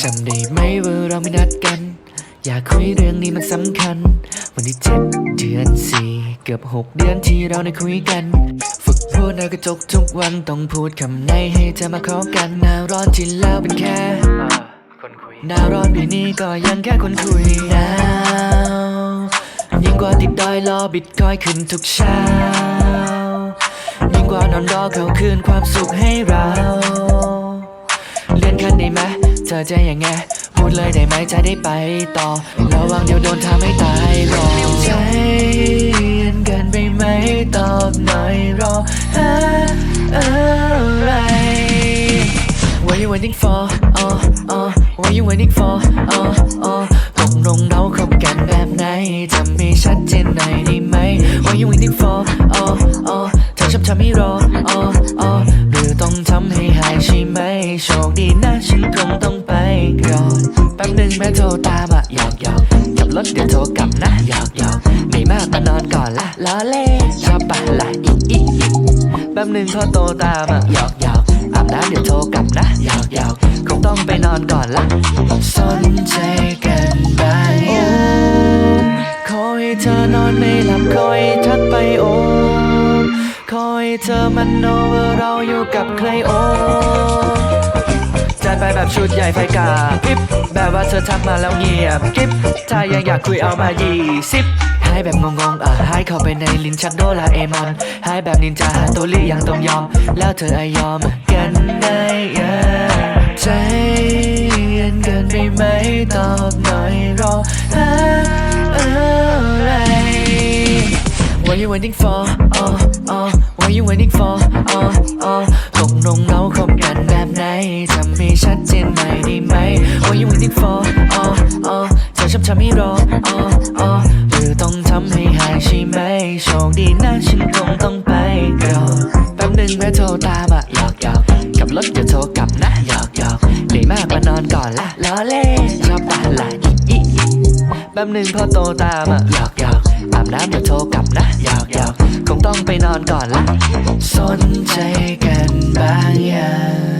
จำได้ไหมว่าเราไม่นัดกัน อยากคุยเรื่องนี้มันสำคัญ วันที่เจ็ดเดือนสี่เกือบหกเดือนที่เราได้คุยกัน ฝึกพูดในกระจกทุกวันต้องพูดคำไหนให้เธอมาขอกันหน้าร้อนที่แล้วเป็นแค่หน้าร้อนปีนี้ก็ยังแค่คนคุยหนาวยิ่งกว่าติดดอยรอบิดคอยขึ้นทุกเช้ายิ่งกว่านอนรอเขาคืนความสุขให้เรา ไหมเธอจะยังไงพูดเลยได้ไหมจะได้ไปต่อระวังเดี๋ยวโดนทำให้ตายรอใจเย็นเกันไปไหมตอบหน่อยรอหาอะไร What you waiting for อ๋ออ๋อ What you waiting for อ๋ออ๋อตกลงเราคบกันแบบไหนทำให้ชัดเจนหน่อยได้ไหม What you waiting for อ๋ออ๋อเธอชอบทำให้รออ๋ออ๋อ หรือต้องทำให้หายใช่ไหม โชคดีนะฉันคงต้องไปก่อนแป๊บหนึ่งแม่โทรตามอะหยอกหยอกขับรถเดี๋ยวโทรกลับนะหยอกหยอกไม่มากมานอนก่อนละล้อเล่นชอบปะละอีอีอีแป๊บหนึ่งพอโตตามอะหยอกหยอกอาบน้ำเดี๋ยวโทรกลับนะหยอกหยอกคงต้องไปนอนก่อนละสนใจกันบ้างโอ้ขอให้เธอนอนไม่หลับคอยทักไปโอ้ ขอให้เธอมันโนว่าเราอยู่กับใครโอ้จัดไปแบบชุดใหญ่ไฟกาพริบแบบว่าเธอทักมาแล้วเงียบกริบถ้ายังอยากคุยเอามายี่สิบให้แบบงงๆอะให้เข้าไปในลิ้นชักโดราเอมอนให้แบบนินจาฮาโตริยังต้องยอม แล้วเธอไอยอมกันได้ยังใจเย็นเกินไปไหมตอบหน่อยรอหาอะไร What you waiting for อ๋ ออ๋อ What you waiting for อ๋ออ๋อตกลงเราคบกันแบบไหนทำให้ชัดเจนหน่อยได้ไหม What you waiting for อ๋ออ๋อเธอชอบทำให้รออ๋ออ๋อหรือต้องทำให้หายใช่ไหมโชคดีนะฉันคงต้องไปก่อนแป๊บหนึ่งแม่โทรตามอะหยอกหยอกกับรถเดี๋ยวโทรกลับนะหยอกหยอกเหนื่อยมากมานอนก่อนละล้อเล่นชอบปะละอีอีแป๊บหนึ่งพอโตตามอะหยอกหยอกอาบน้ำเดี๋ยวโทรกลับนะหยอกหยอก ต้องไปนอนก่อนละ สนใจกันบางอย่าง